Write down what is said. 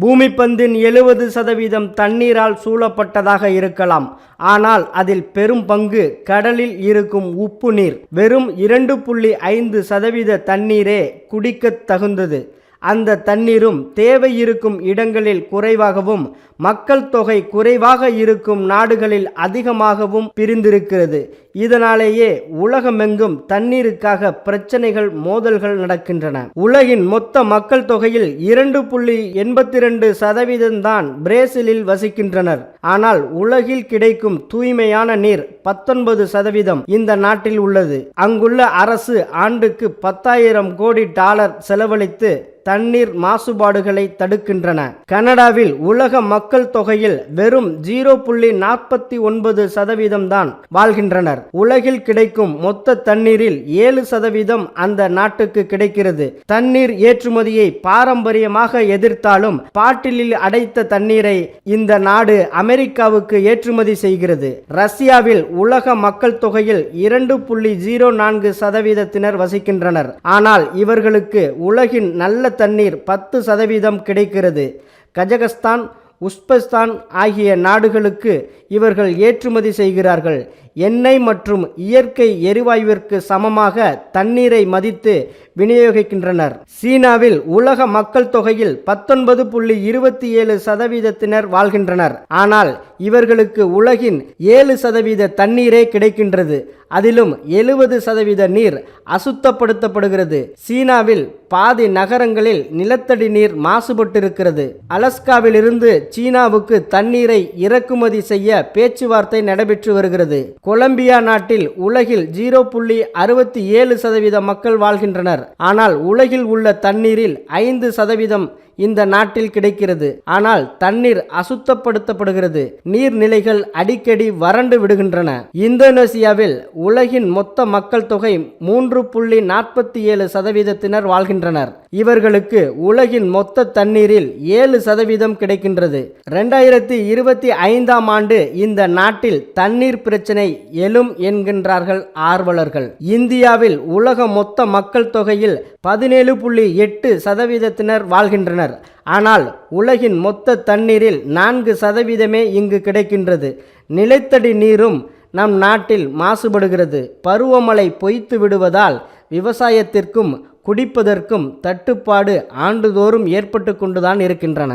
பூமிப்பந்தின் எழுபது சதவீதம் தண்ணீரால் சூழப்பட்டதாக இருக்கலாம். ஆனால் அதில் பெரும் பங்கு கடலில் இருக்கும் உப்பு நீர். வெறும் இரண்டு புள்ளி ஐந்து சதவீத தண்ணீரே குடிக்கத் தகுந்தது. அந்த தண்ணீரும் தேவை இருக்கும் இடங்களில் குறைவாகவும் மக்கள் தொகை குறைவாக இருக்கும் நாடுகளில் அதிகமாகவும் பிரிந்திருக்கிறது. இதனாலேயே உலகமெங்கும் தண்ணீருக்காக பிரச்சனைகள் மோதல்கள் நடக்கின்றன. உலகின் மொத்த மக்கள் தொகையில் இரண்டு புள்ளி எண்பத்தி ரெண்டு சதவீதம்தான் பிரேசிலில் வசிக்கின்றனர். ஆனால் உலகில் கிடைக்கும் தூய்மையான நீர் பத்தொன்பது சதவீதம் இந்த நாட்டில் உள்ளது. அங்குள்ள அரசு ஆண்டுக்கு பத்தாயிரம் கோடி டாலர் செலவழித்து தண்ணீர் மாசுபாடுகளை தடுக்கின்றன. கனடாவில் உலக மக்கள் தொகையில் வெறும் ஜீரோ புள்ளி நாற்பத்தி ஒன்பது சதவீதம் தான் வாழ்கின்றனர். உலகில் கிடைக்கும் மொத்த தண்ணீரில் ஏழு சதவீதம் அந்த நாட்டுக்கு கிடைக்கிறது. தண்ணீர் ஏற்றுமதியை பாரம்பரியமாக எதிர்த்தாலும் பாட்டிலில் அடைத்த தண்ணீரை இந்த நாடு அமெரிக்காவுக்கு ஏற்றுமதி செய்கிறது. ரஷ்யாவில் உலக மக்கள் தொகையில் இரண்டு புள்ளி ஜீரோ நான்கு சதவீதத்தினர் வசிக்கின்றனர். ஆனால் இவர்களுக்கு உலகின் நல்ல தண்ணீர் பத்து சதவீதம் கிடைக்கிறது. கஜகஸ்தான் உஸ்பெஸ்தான் ஆகிய நாடுகளுக்கு இவர்கள் ஏற்றுமதி செய்கிறார்கள். எண்ணெய் மற்றும் இயற்கை எரிவாயுவிற்கு சமமாக தண்ணீரை மதித்து விநியோகிக்கின்றனர். சீனாவில் உலக மக்கள் தொகையில் பத்தொன்பது புள்ளி இருபத்தி ஏழு சதவீதத்தினர் வாழ்கின்றனர். ஆனால் இவர்களுக்கு உலகின் ஏழு சதவீத தண்ணீரே கிடைக்கின்றது. அதிலும் எழுபது சதவீத நீர் அசுத்தப்படுத்தப்படுகிறது. சீனாவில் பாதி நகரங்களில் நிலத்தடி நீர் மாசுபட்டிருக்கிறது. அலஸ்காவிலிருந்து சீனாவுக்கு தண்ணீரை இறக்குமதி செய்ய பேச்சுவார்த்தை நடைபெற்று வருகிறது. கொலம்பியா நாட்டில் உலகில் ஜீரோ புள்ளி அறுபத்தி ஏழு சதவீத மக்கள் வாழ்கின்றனர். ஆனால் உலகில் உள்ள தண்ணீரில் ஐந்து சதவீதம் இந்த நாட்டில் கிடைக்கிறது. ஆனால் தண்ணீர் அசுத்தப்படுத்தப்படுகிறது. நீர்நிலைகள் அடிக்கடி வறண்டு விடுகின்றன. இந்தோனேசியாவில் உலகின் மொத்த மக்கள் தொகை மூன்று புள்ளி நாற்பத்தி ஏழு சதவீதத்தினர் வாழ்கின்றனர். இவர்களுக்கு உலகின் மொத்த தண்ணீரில் ஏழு சதவீதம் கிடைக்கின்றது. ரெண்டாயிரத்தி இருபத்தி ஐந்தாம் ஆண்டு இந்த நாட்டில் தண்ணீர் பிரச்சனை எழும் என்கின்றார்கள் ஆர்வலர்கள். இந்தியாவில் உலக மொத்த மக்கள் தொகையில் பதினேழு புள்ளி எட்டு சதவீதத்தினர் வாழ்கின்றனர். ஆனால் உலகின் மொத்த தண்ணீரில் நான்கு சதவீதமே இங்கு கிடைக்கின்றது. நிலத்தடி நீரும் நம் நாட்டில் மாசுபடுகிறது. பருவமழை பொய்த்து விடுவதால் விவசாயத்திற்கும் குடிப்பதற்கும் தட்டுப்பாடு ஆண்டுதோறும் ஏற்பட்டு கொண்டுதான் இருக்கின்றன.